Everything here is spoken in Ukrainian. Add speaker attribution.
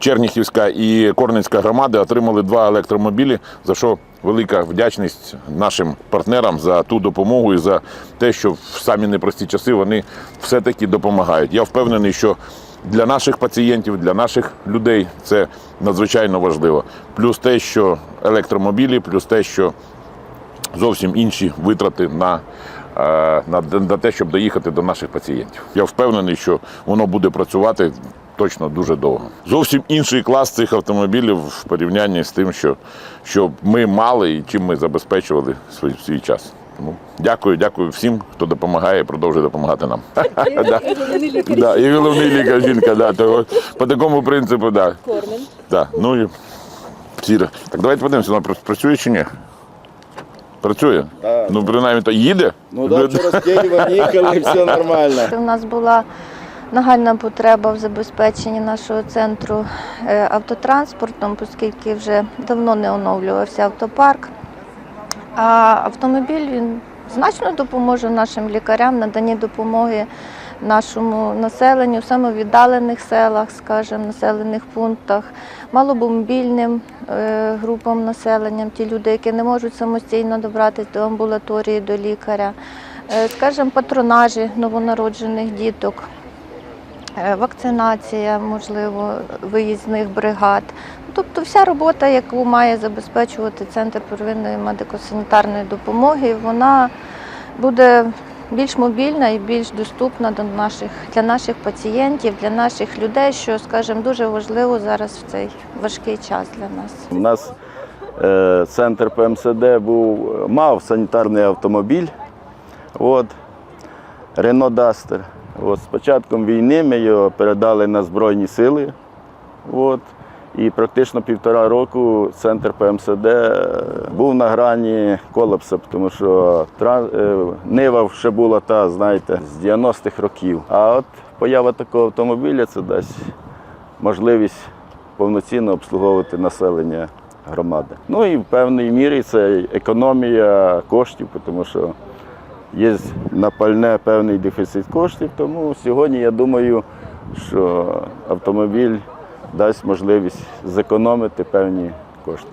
Speaker 1: Черніхівська і Корненська громади отримали два електромобілі, за що велика вдячність нашим партнерам за ту допомогу і за те, що в самі непрості часи вони все-таки допомагають. Я впевнений, що для наших пацієнтів, для наших людей це надзвичайно важливо. Плюс те, що електромобілі, плюс те, що зовсім інші витрати на, е, на, на те, щоб доїхати до наших пацієнтів. Я впевнений, що воно буде працювати точно дуже довго. Зовсім інший клас цих автомобілів в порівнянні з тим, що, що ми мали і чим ми забезпечували свій, свій час. Тому дякую, дякую всім, хто допомагає і продовжує допомагати нам. І головний лікар жінка, по такому принципу, да.
Speaker 2: Кормен.
Speaker 1: Ну. Так давайте подивимося, вона працює чи ні? Працює?
Speaker 3: Так.
Speaker 1: Ну, принаймні, то їде?
Speaker 3: Ну да, вчора з Києва їхали, все нормально.
Speaker 2: У нас була нагальна потреба в забезпеченні нашого центру е, автотранспортом, оскільки вже давно не оновлювався автопарк. А автомобіль він значно допоможе нашим лікарям наданні допомоги нашому населенню в самовіддалених селах, скажімо, населених пунктах, маломобільним е, групам населення, ті люди, які не можуть самостійно добратися до амбулаторії, до лікаря, е, скажімо, патронажі новонароджених діток. Е, Вакцинація, можливо, виїзних бригад. Тобто вся робота, яку має забезпечувати Центр первинної медико-санітарної допомоги, вона буде більш мобільна і більш доступна до наших, для наших пацієнтів, для наших людей, що, скажімо, дуже важливо зараз в цей важкий час для нас.
Speaker 3: У нас е, центр ПМСД був, мав санітарний автомобіль. От, Renault Duster. От, з початком війни ми його передали на Збройні сили. От, і практично півтора року центр ПМСД е, був на грані колапсу, тому що е, нива ще була та, знаєте, з 90-х років. А от поява такого автомобіля це дасть можливість повноцінно обслуговувати населення громади. Ну і в певній мірі це економія коштів, тому що є на пальне певний дефіцит коштів. Тому сьогодні я думаю, що автомобіль дасть можливість зекономити певні кошти.